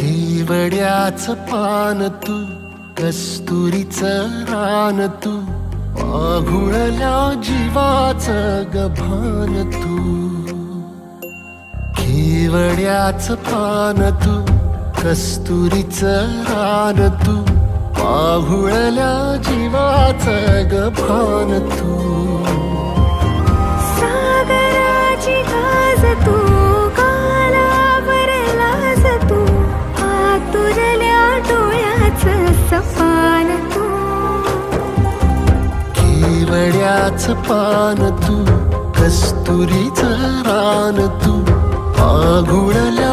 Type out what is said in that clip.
केवड्याच पान तू कस्तुरीच रान तू आघुळल्या जीवाच गभान तू. केवड्याच पान तू कस्तुरीच रान तू पाहुळल्या जीवाच गभान तू. केवड्याच पान तू कस्तुरीच रान तू आघुळल्या